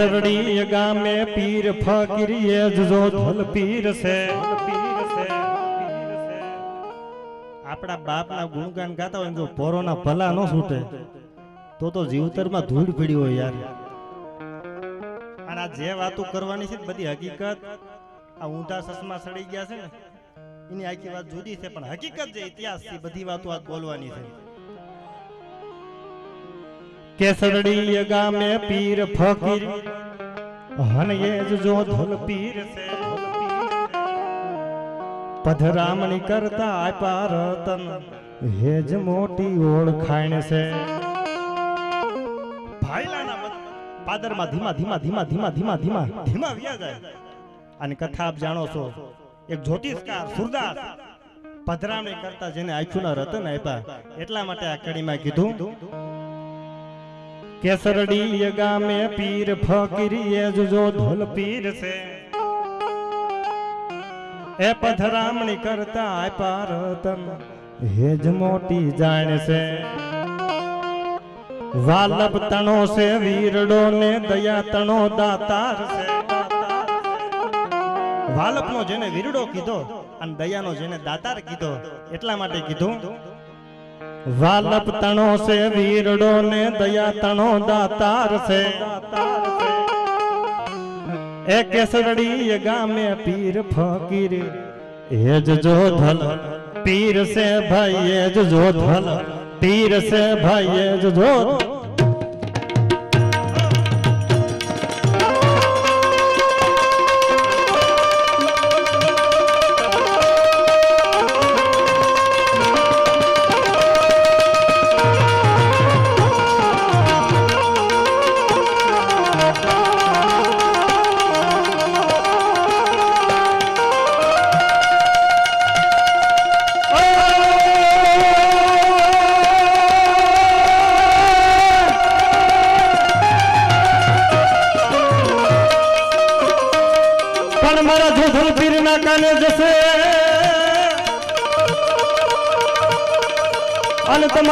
કેસરડી ગામે પીર ફકીરીએ જો ધોલ પીર છે. આપણા બાપના ગુણગાન ગાતા હોય જો પોરોના ભલા ન છૂટે, તો તો જીવતરમાં ધૂળ પડી હોય યાર. અને આ જે વાતો કરવાની છે બધી હકીકત, આ ઊંધા સસમાં સડી ગયા છે ને, એની આખી વાત જુદી છે, પણ હકીકત જે ઇતિહાસ છે, બધી વાતો આ બોલવાની છે. કેસરડી ગામે પીર ફકીર હનયે જો ધોલ પીર છે પધરામણી કરતા આપ્યા રતન હેજ મોટી ઓળખાણ છે. પાદરમાં ધીમા ધીમા ધીમા ધીમા ધીમા ધીમા ધીમા વ્યા જાય. અને કથા આપ જાણો છો. એક જ્યોતિષકાર, સુરદાસ, પધરામણી કરતા જેને આંખોના રતન આપ્યા એટલા માટે આ કડીમાં કીધું કેસરડી ગામે પીર ફકીરીએ જો ધોલ પીર છે એ પધરામણી કરતા આપ્યા રતન હેજ મોટી જાણ છે વાલબ તણો છે વીરડો ને દયા તણો દાતાર છે વાલપનો જેને વીરડો કીધો અને દયાનો જેને દાતાર કીધો, એટલા માટે કીધું વાલપ તણો છે વીરડો ને દયા તણો દાતાર છે. એ કેસરડી ગામે પીર ફકીર, એ જ જો ધલ પીર છે ભાઈ, એ જ જો ધલ પીર છે ભાઈ, એ જ જો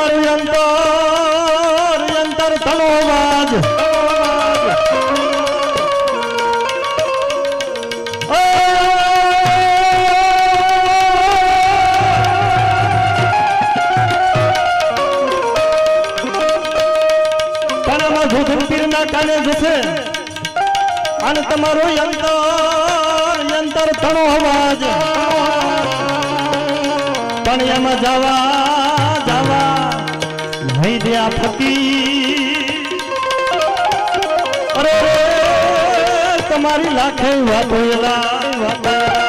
અને તમારું અંતર અંતર થનો ના કાને જશે. અને તમારું યંતર યંતર ઘણો અવાજ. પણ એમાં જવા દ્યા ફકી અરે તમારી લાખે વાતો વાતો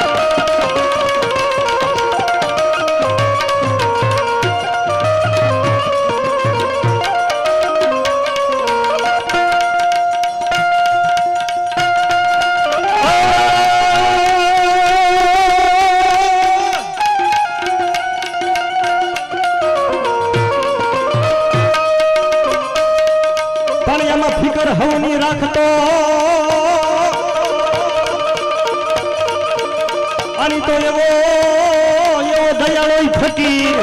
દયાળો ફકીર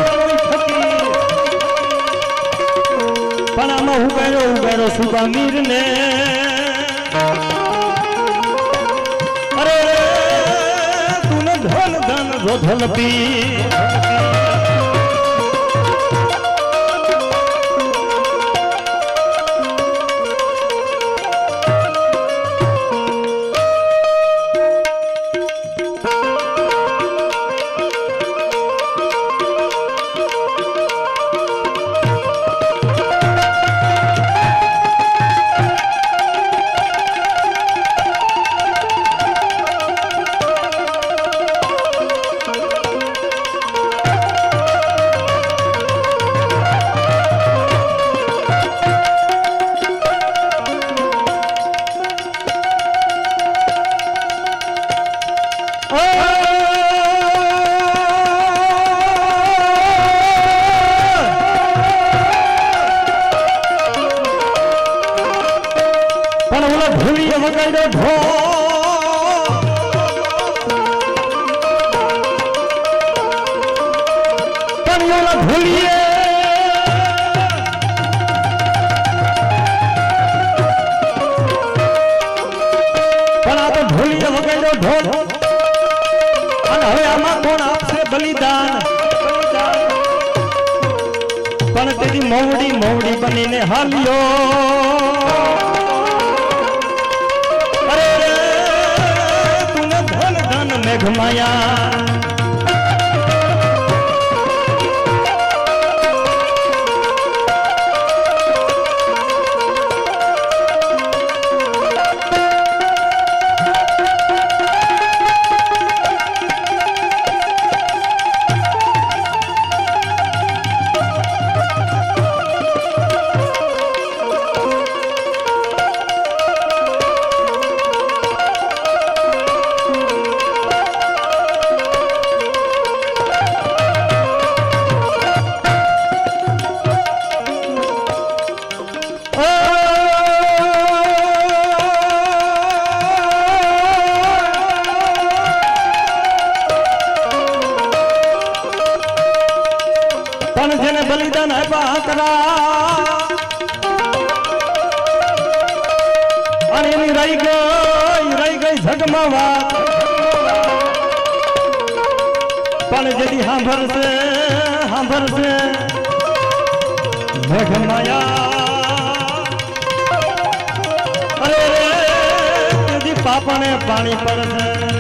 પણ આમાં ઉગાડ્યો ઉગાડ્યો સુબા મીર ને અરે તું ધન ધન ધોધલ પી মায়ের ঢোল જગમાં વાત પણ જદી સાંભળશે સાંભળશે મેઘમાયા અરે જદી પાપને પાણી પડશે.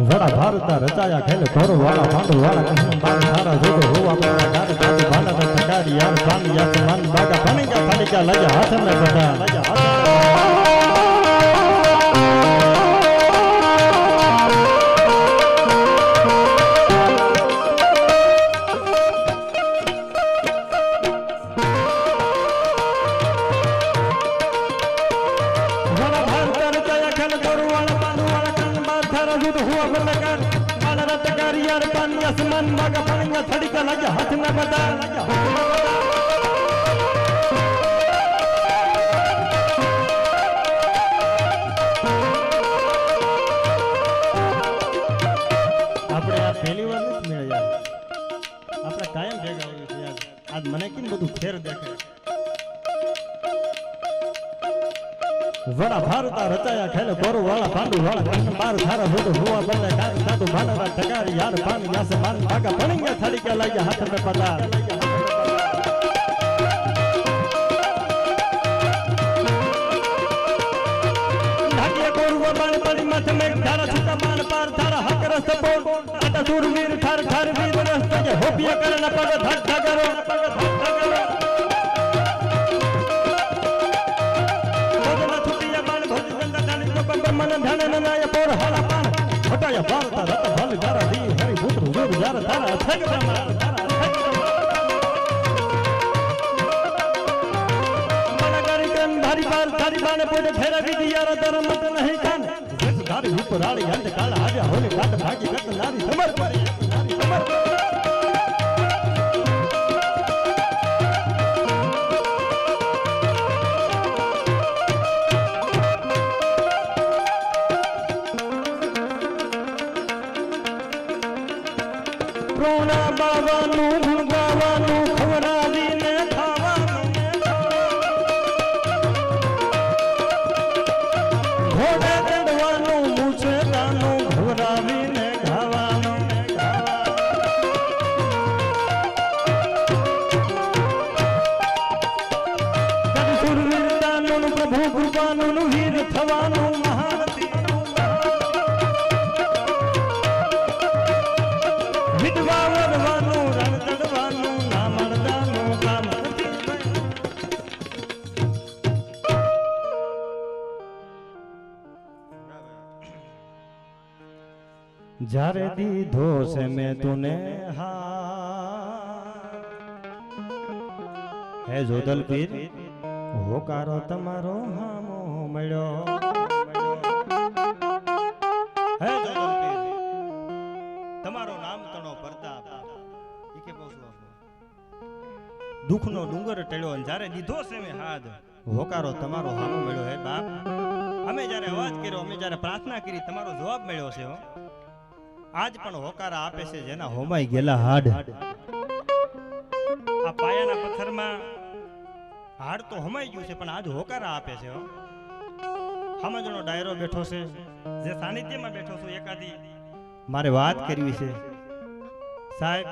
વડા ભારતા રચાયા ખેલ ઘોર વાળા પાંડુ વાળા કૃષ્ણ બાળ સારા જોડો હોવા મારા ગાર ગાતી ભાલા તા ઠકારી યાર પાણી યાર, માન, બાગા પાણી જા પાણી જા લાજા હાથ ને બધા લાજા હાથ બધા લાગ્યા હાથના બધા આપણે કાયમ ભેગા હોય છે આજ મને કેમ બધું ફેર દેખાય? વડા ભારતા રચાયા ખેલે કોરો વાળા પાંડુ વાળા કાન બાર ધારા હોતો હોવા બદલે કાન સાધુ ભાનરા ઠગારી, યાર પાન, યાસે માન, ભાગા પણિયા થાળી કે લાગ્યા હાથ મે પતા ઢાકીએ કોરવા બાણ પડી માથે મે ધારા છૂટા બાણ પાર ધારા હક રસ્તે બોલ આટા દૂરવીર, ઠાર ઠાર, વીર રસ્તે હોપિયા કરે ના પગ ધક ધગરો. પગ ધક મન ધન નાય પોર હાલા પાન હટાય ભારત રત ભલ જારા દી હરી પુત્ર જોર જારા તારા અથક બ્રહ્મા મન મનગરી કન ભારી પાર, ધારી બાને પોતે ફેરવી યાર ધર્મ મત નહીં કાન જસ ધારી ઉપર આળી અંત કાળ આવ્યા હોલી કાટ ભાગી કત નારી સમર પડી નારી સમર જ્યારે દીધો છે મેં તુને હા હે જોદલ પીર, હોકારો તમારો હામો મળ્યો. હે તમારો નામ તણો પ્રતાપ ઈ કે દુઃખનો ડુંગર ટળ્યો અને જ્યારે દીધો છે મેં હાથ હોકારો તમારો હામો મળ્યો હે બાપ. અમે જ્યારે અવાજ કર્યો, અમે જ્યારે પ્રાર્થના કરી, તમારો જવાબ મળ્યો છે હો. આજ પણ હોકારા આપે છે જેના હોમાઈ ગયેલા હાડ. આ પાયાના પથ્થરમાં હાડ તો હોમાઈ ગયું છે, પણ આજ હોકારા આપે છે સમજણો ડાયરો બેઠો છે. જે સાનિધ્યમાં બેઠો છું, એકાદી મારે વાત કરવી છે. સાહેબ,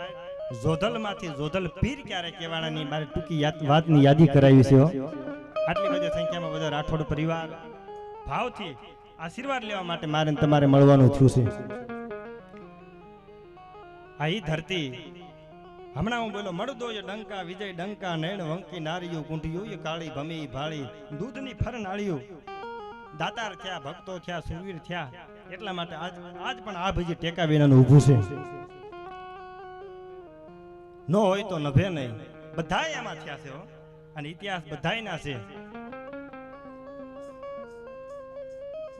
જોધલમાંથી જોધલ પીર ક્યારે કહેવાનાની મારે ટૂંકી વાતની યાદી કરાવી છે. આટલી બધી સંખ્યામાં બધા રાઠોડ પરિવાર, ભાવથી આશીર્વાદ લેવા માટે મારે તમારે મળવાનું થયું છે. આ ઈ ધરતી. હમણાં હું બોલો મળદો એ ડંકા, વિજય ડંકા, નૈણ, વંકી નારીયું કુંઠિયું એ કાળી, ભમી, ભાળી, દૂધની ફર નાળિયું દાતાર થયા, ભક્તો થયા સુરવીર થયા. એટલા માટે આજ આજ પણ આ ભજી ટેકા વિનાનું ઊભું છે. ન હોય તો નભે નહીં. બધાય એમાં થયા છે. અને ઇતિહાસ બધાયના છે.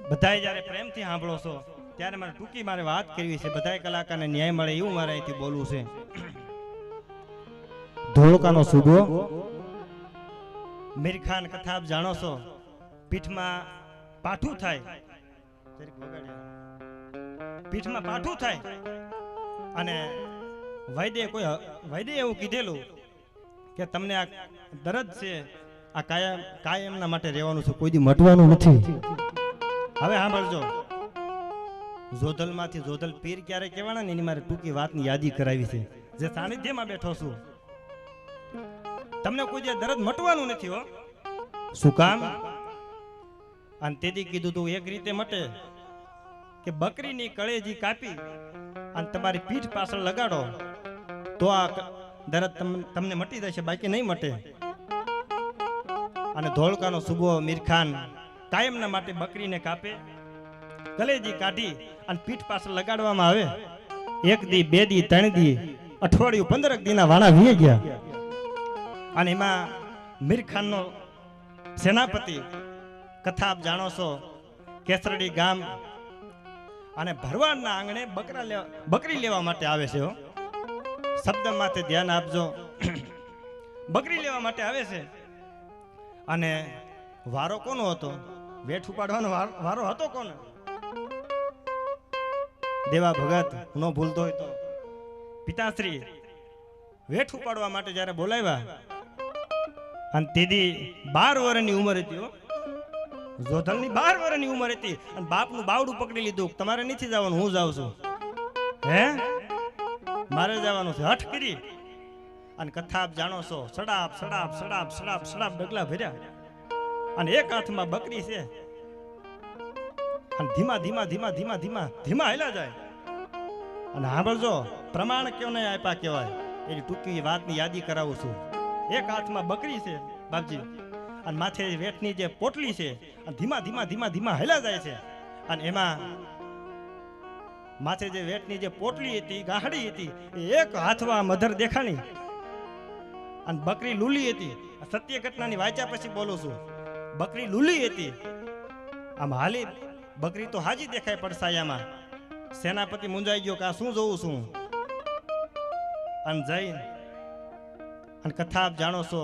બધાય જ્યારે પ્રેમથી સાંભળો છો ત્યારે મારે ટૂંકી મારે વાત કરવી છે. બધાય કલાકારને ન્યાય મળે એવું મારે અહીંથી બોલવું છે. ધોળકાનો સુગો. મીરખાન કથા આપ જાણો છો. પીઠમાં પાઠું થાય. પીઠમાં પાઠું થાય. અને વૈદ્ય કોઈ વૈદ્ય એવું કીધેલું કે તમને આ દરદ છે, આ કાયમ, કાયમના માટે રહેવાનું છે. કોઈ દી મટવાનું નથી. હવે સાંભળજો. જોધલમાંથી જોધલ પીર ક્યારે કહેવાના ને એની મારે ટૂંકી વાતની યાદી કરાવી છે. જે સાનિધ્યમાં બેઠો છું. તમને કોઈ જે દરદ મટવાનું નથી હો. શું કામ? અને તેથી કીધું તું એક રીતે મટે કે બકરીની કળેજી કાપી અને તમારી પીઠ પાછળ લગાડો. તો આ દરદ તમને મટી જશે, બાકી નહીં મટે. અને ધોળકાનો સુબો મીરખાન કાયમના માટે બકરીને કાપે. કલેજી કાઢી અને પીઠ પાછળ લગાડવામાં આવે. એક દી, બે દી, ત્રણ દી, અઠવાડિયું, પંદરક દીના વાણા વીએ ગયા. અને એમાં મીરખાનનો સેનાપતિ કથા આપ જાણો છો, કેસરડી ગામ. અને ભરવાડના આંગણે બકરા લેવા બકરી લેવા માટે આવે છે શબ્દ માથે ધ્યાન આપજો. બકરી લેવા માટે આવે છે. અને વારો કોનો હતો? વેઠ ઉપાડવાનો વારો હતો કોનો? દેવા ભગત ન ભૂલતો હોય તો. પિતાશ્રી, વેઠ ઉપાડવા માટે જ્યારે બોલાવ્યા, અને તેદી બાર વર્ષની ઉંમર હતી. જોધલની બાર વર્ષની ઉંમર હતી અને બાપનું બાવડું પકડી લીધું, તમારે નથી જવાનું, હું જાઉં છું. હે? મારે જવાનું છે, હઠ કરી. અને કથા આપ જાણો છો, સડાપ સડાપ સડાપ સડાપ સડાપ ડગલા ભર્યા. અને એક હાથમાં બકરી છે. અને ધીમા ધીમા ધીમા ધીમા ધીમા ધીમા હેલા જાય. અને સાંભળજો, પ્રમાણ કેવું નહીં આપ્યા કહેવાય. એની ટૂંકી વાતની યાદી કરાવું છું. એક હાથમાં બકરી છે, બાપજી. અને માથે વેઠની જે પોટલી છે, અને ધીમા ધીમા ધીમા ધીમા હેલા જાય છે. અને એમાં માથે જે વેઠની જે પોટલી હતી, ગાહડી હતી, એ એક હાથમાં મધર દેખાણી. અને બકરી લૂલી હતી. સત્ય ઘટનાની વાંચ્યા પછી બોલું છું. બકરી લૂલી હતી. આમ હાલી બકરી તો હાજી દેખાય પડસાયામાં સેનાપતિ મુંજાઈ ગયો કે આ શું જોઉં છું? અને જઈને અને કથા આપ જાણો છો,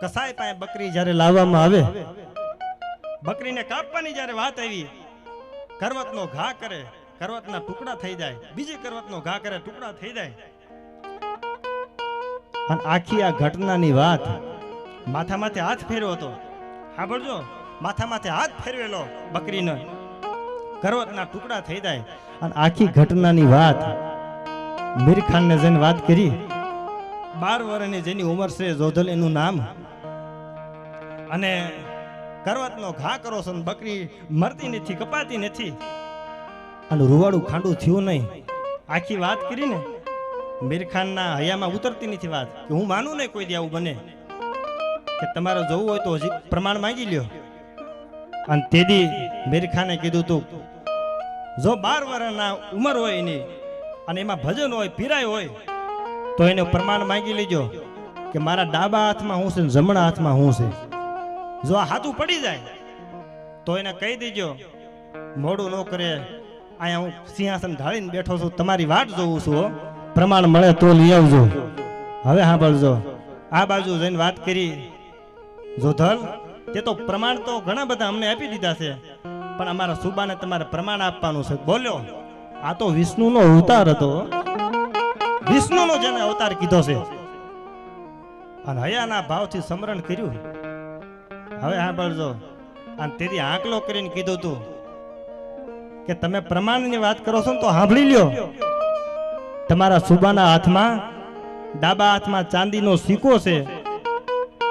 કસાય પાસે બકરી જ્યારે લાવવામાં આવે, બકરીને કાપવાની જ્યારે વાત આવી, કરવતનો ઘા કરે, કરવતના ટુકડા થઈ જાય, બીજી કરવતનો ઘા કરે, ટુકડા થઈ જાય. અને આખી આ ઘટનાની વાત માથામાંથી હાથ ફેર્યો હતો. સાંભળજો માથા માથે હાથ ફેરવેલો બકરીનો. કરવતના ટુકડા થઈ જાય અને આખી ઘટનાની વાત મીર ખાનને જઈને વાત કરી, બાર વર્ષની જેની ઉંમર છે જોધલ એનું નામ. અને કરવતનો ઘા કરો છો બકરી મરતી નથી, કપાતી નથી. અને રૂવાડું ખાંડું થયું નહીં. આખી વાત કરીને મીર ખાનના હૈયામાં ઉતરતી નથી વાત. કે હું માનું નહીં કોઈ દી આવું બને. કે તમારે જવું હોય તો હજી પ્રમાણ માંગી લ્યો. અને તેદી મીર ખાને કીધું તું, જો બાર વર્ષના ઉંમર હોય એની અને એમાં ભજન હોય, પીરાય હોય, તો એને પ્રમાણ માંગી લેજો કે મારા ડાબા હાથમાં હું છે જમણા હાથમાં હું છે. જો આ હાથું પડી જાય, તો એને કહી દેજો, મોડું ન કરે. અહીંયા હું સિંહાસન ઢાળીને બેઠો છું, તમારી વાટ જોઉં છું પ્રમાણ મળે તો લઈ આવજો. હવે સાંભળજો, આ બાજુ જઈને વાત કરી. જોધલ તે તો પ્રમાણ તો ઘણા બધા અમને આપી દીધા છે. પણ અમારા સુબાને તમારે પ્રમાણ આપવાનું છે. બોલ્યો, આ તો વિષ્ણુનો અવતાર હતો. વિષ્ણુનો જેને અવતાર કીધો છે. અને હયાના ભાવથી સમરણ કર્યું. હવે સાંભળજો અને તેથી આંકલો કરીને કીધું તું કે તમે પ્રમાણની વાત કરો છો ને તો સાંભળી લ્યો. તમારા સુબાના હાથમાં, ડાબા હાથમાં ચાંદીનો સિક્કો છે.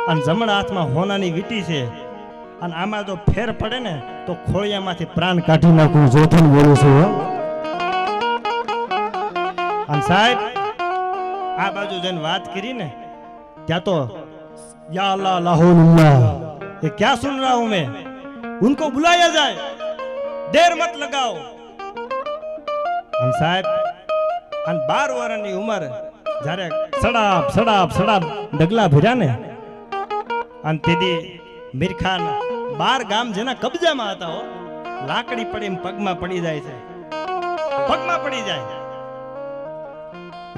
અને જમણા હાથમાં હોનાની વીટી છે. અને આમાં જો ફેર પડે ને, તો ખોળિયામાંથી પ્રાણ કાઢી નાખું જોથન બોલું છું અને સાહેબ, આ બાજુ જઈને વાત કરી ને ત્યાં તો, યા અલ્લાહ એ ક્યાં સુન રહા હું મેં? ઉનકો બુલાયા જાય. દેર મત લગાઓ. અને સાહેબ, અને બાર વર્ષની ઉંમર જ્યારે સડાપ સડાપ સડાપ ડગલા ભર્યા ને અને તેથી મીરખાન બાર ગામ જેના કબજામાં હતા હો, લાકડી પડી પગમાં પડી જાય છે. પગમાં પડી જાય.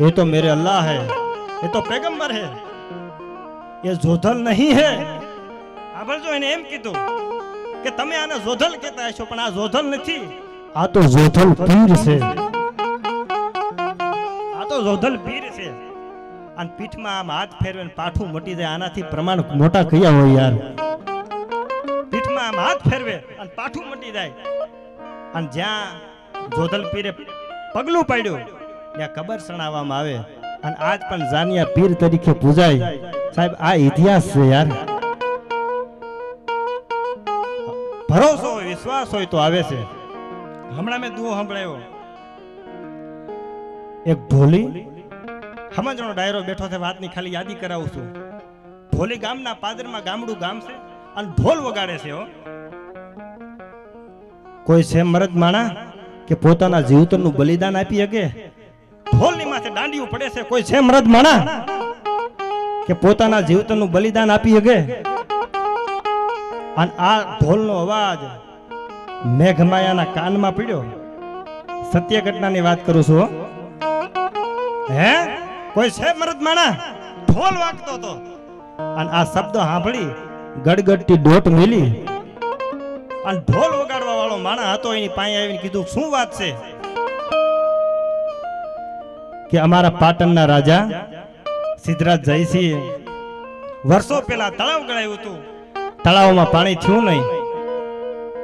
એ તો મેરે અલ્લાહ હે, એ તો પેગમ્બર હે. એ જોધલ નહીં હે. આભળજો એને એમ કીધું કે તમે આને જોધલ કહેતા છો પણ આ જોધલ નથી. આ તો જોધલ પીર છે. આ તો જોધલ પીર છે. અને પીઠમાં આમ હાથ ફેરવે પાઠું મટી જાય. આનાથી પ્રમાણ મોટા કયા હોય યાર? પીઠમાં આમ હાથ ફેરવે અને પાઠું મટી જાય. અને જ્યાં જોધલ પીરે પગલું પાડ્યું ત્યાં કબર સણાવવામાં આવે. અને આજ પણ જાનિયા પીર તરીકે પૂજાય. સાહેબ આ ઇતિહાસ છે યાર. ભરોસો હોય વિશ્વાસ હોય તો આવે છે. હમણાં મેં દુઓ સંભળાયો. એક ઢોલી સમજણો ડાયરો બેઠો છે, વાતની ખાલી યાદી કરાવું છું. ભોલી ગામના પાદરમાં ગામડું ગામ છે અને ઢોલ વગાડે છે, હો. કોઈ છે મરદ માણા કે પોતાના જીવતરનું બલિદાન આપી શકે? ઢોલની માથે દાંડિયું પડે છે, કોઈ છે મરદ માણા કે પોતાના જીવતરનું બલિદાન આપી શકે? અને આ ઢોલનો અવાજ મેઘમાયાના કાનમાં પીડ્યો. સત્ય ઘટનાની વાત કરું છું હો. કોઈ છે મરદ માણા? ઢોલ વાગતો હતો અને આ શબ્દ સાંભળી ગડગડતી ડોટ મેલી. અને ઢોલ વગાડવા વાળો માણા હતો એની પાસે આવીને કીધું, શું વાત છે? કે અમારા પાટણના રાજા સિદ્ધરાજ જયસિંહ વર્ષો પહેલા તળાવ ગળાયું હતું. તળાવમાં પાણી થયું નહીં.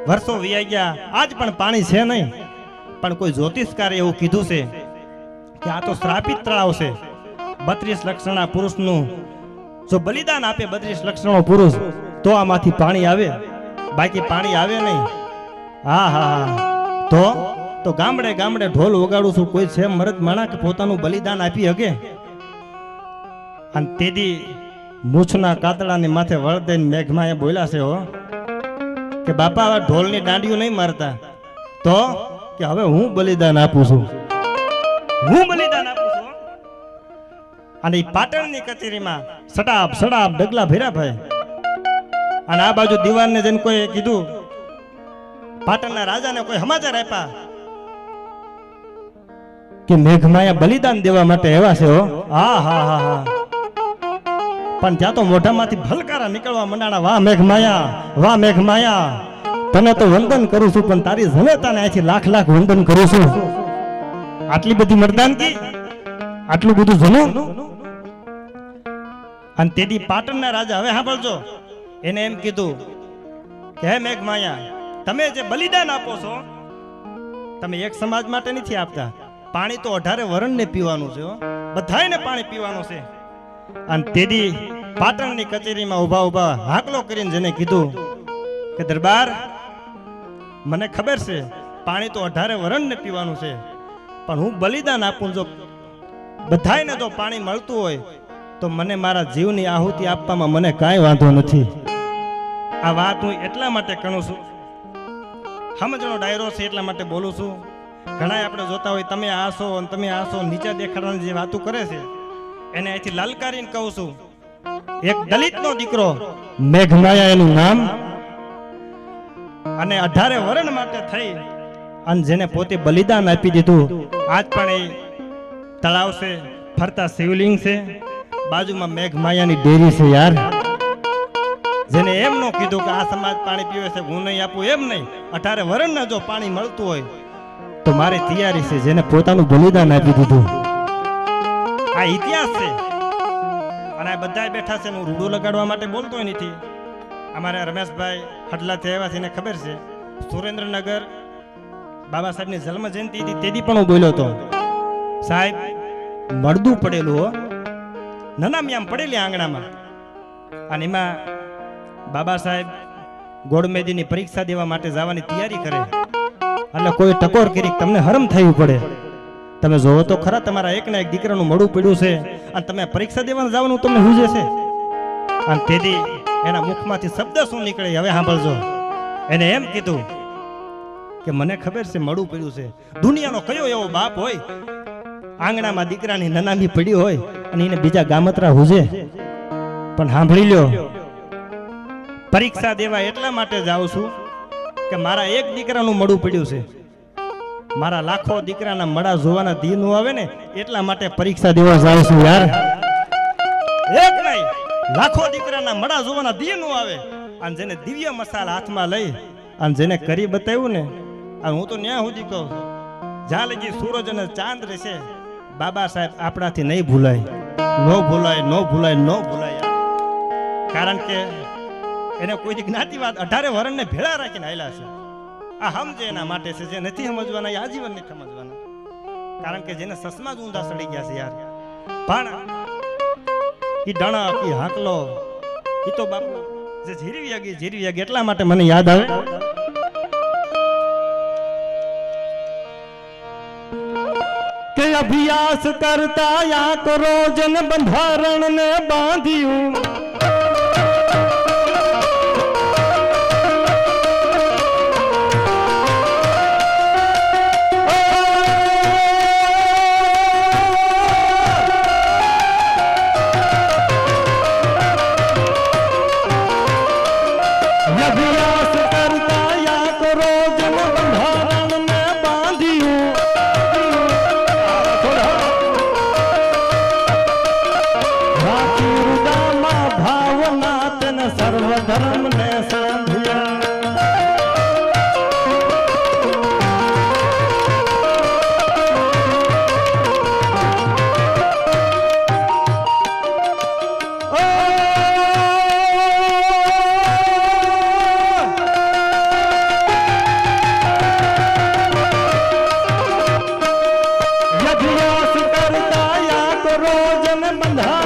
વર્ષો વીઆઈ ગયા. આજ પણ પાણી છે નહીં. પણ કોઈ જ્યોતિષકાર એવું કીધું છે કે આ તો શ્રાપિત તળાવ છે. બત્રીસ લક્ષણા પુરુષનું જો બલિદાન આપે બત્રીસ લક્ષણો પુરુષ, તો આમાંથી પાણી આવે. બાકી પાણી આવે નહીં. હા હા હા. તો? તો ગામડે ગામડે ઢોલ વગાડું છું, કોઈ છે મરદ માણા કે પોતાનું બલિદાન આપી હકે અને તેદી મૂછના કાતડાની માથે વળ દઈને મેઘમાં એ બોલ્યા છે, હો, કે બાપા, હવે ઢોલની દાંડિયું નહીં મારતા. તો? કે હવે હું બલિદાન આપું છું. હું બલિદાન અને એ પાટણની કચેરીમાં સડાપ સડાપ ડગલા ભેરા ભાઈ અને આ બાજુ દીવાનને જઈને કોઈ કીધું, પાટણના રાજાને કોઈ સમાચાર આપ્યા? કે મેઘમાયા બલિદાન દેવા માટે એવા છે હો? હા હા હા પણ ત્યાં તો મોઢામાંથી ભલકારા નીકળવા મંડાણા, વાહ મેઘમાયા વાહ મેઘમાયા, તને તો વંદન કરું છું, પણ તારી જનતાને અહીંથી લાખ લાખ વંદન કરું છું. આટલી બધી મરદાનગી? આટલું બધું જનું અને તેથી પાટણના રાજા. હવે સાંભળજો. એને એમ કીધું, કે હે મેઘમાયા તમે જે બલિદાન આપો છો, તમે એક સમાજ માટે નથી આપતા. પાણી તો અઢારે વરણને પીવાનું છે બધાને પાણી પીવાનું છે. અને તેદી પાટણની કચેરીમાં ઊભા ઊભા હાકલો કરીને જેને કીધું કે, દરબાર, મને ખબર છે, પાણી તો અઢારે વરણને પીવાનું છે, પણ હું બલિદાન આપું જો. બધાયને જો પાણી મળતું હોય તો મને મારા જીવની આહુતિ આપવામાં મને કાંઈ વાંધો નથી. આ વાત હું એટલા માટે કણું છું. સમજણો ડાયરો છે એટલા માટે બોલું છું. ઘણા આપણે જોતા હોય, તમે આ છો અને તમે આ છો. નીચે દેખાડવાની જે વાતો કરે છે, એને અહીંથી લાલકારીને કહું છું. એક દલિતનો દીકરો, મેઘમાયા એનું નામ, અને અઢારે વરણ માટે થઈ, અને જેને પોતે બલિદાન આપી દીધું. આજ પણ એ તળાવ છે, ફરતા શિવલિંગ છે. બાજુમાં મેઘમાયાની ડેરી છે યાર. જેને એમ નો કીધું કે આ સમાજ પાણી પીવે છે, હું નહીં આપું એમ નહીં. અઢારે વરણને જો પાણી મળતું હોય, તો મારી તૈયારી છે, જેને પોતાનું બલિદાન આપી દીધું. આ ઇતિહાસ છે. અને આ બધા બેઠા છે હું રૂડો લગાડવા માટે બોલતો નથી. અમારે રમેશભાઈ હડલાથી આવ્યા છે, એને ખબર છે. સુરેન્દ્રનગર બાબા સાહેબની જન્મ જયંતિ હતી તેથી પણ હું બોલ્યો હતો. સાહેબ, મળદું પડેલું નનામી આમ પડેલી આંગણામાં. અને એમાં બાબા સાહેબ ગોળમેદીની પરીક્ષા દેવા માટે જવાની તૈયારી કરે એટલે કોઈ ટકોર કરી તમને હરમ થયું પડે. તમે જોવો તો ખરા તમારા એક એક દીકરાનું મળું પડ્યું છે અને તમે પરીક્ષા દેવાનું જવાનું તમને હુજે છે. અને તેથી એના મુખમાંથી શબ્દ શું નીકળે હવે સાંભળજો. એને એમ કીધું કે મને ખબર છે મળું પડ્યું છે. દુનિયાનો કયો એવો બાપ હોય આંગણામાં દીકરાની નનામી પડી હોય અને એને બીજા ગામતરા હુજે. પણ સાંભળી લ્યો, પરીક્ષા દેવા એટલા માટે જાઉં છું કે મારા એક દીકરાનું મળું પડ્યું છે. મારા લાખો દીકરાના મળા જોવાના દિન આવે ને એટલા માટે પરીક્ષા દેવા જાઉં છું યાર. એક નહીં, લાખો દીકરાના મળા જોવાના દિન આવે. અને જેને દિવ્ય મસાલા હાથમાં લઈ અને જેને કરી બતાવ્યું ને હું તો ન્યા સુધી કહું જ્યાં લગી સૂરજ અને ચાંદ રહેશે. બાબા સાહેબ આપણાથી નહીં ભૂલાય. ન ભૂલાય ન ભૂલાય ન ભૂલાય. કારણ કે એને કોઈ જ્ઞાતિવાદ અઢારે વરણને ભેળા રાખીને આવેલા છે. આ સમજે એના માટે છે, જે નથી સમજવાના, એ આજીવન નથી સમજવાના. કારણ કે જેને સસમા જ ઊંધા સડી ગયા છે યાર. પણ એ ડણક એ હાકલો એ તો બાપુ જે જીરવી આગી જીરવી આગી એટલા માટે મને યાદ આવે. કે અભ્યાસ કરતા યા કરો જન બંધારણ ને બાંધ્યું. बंधा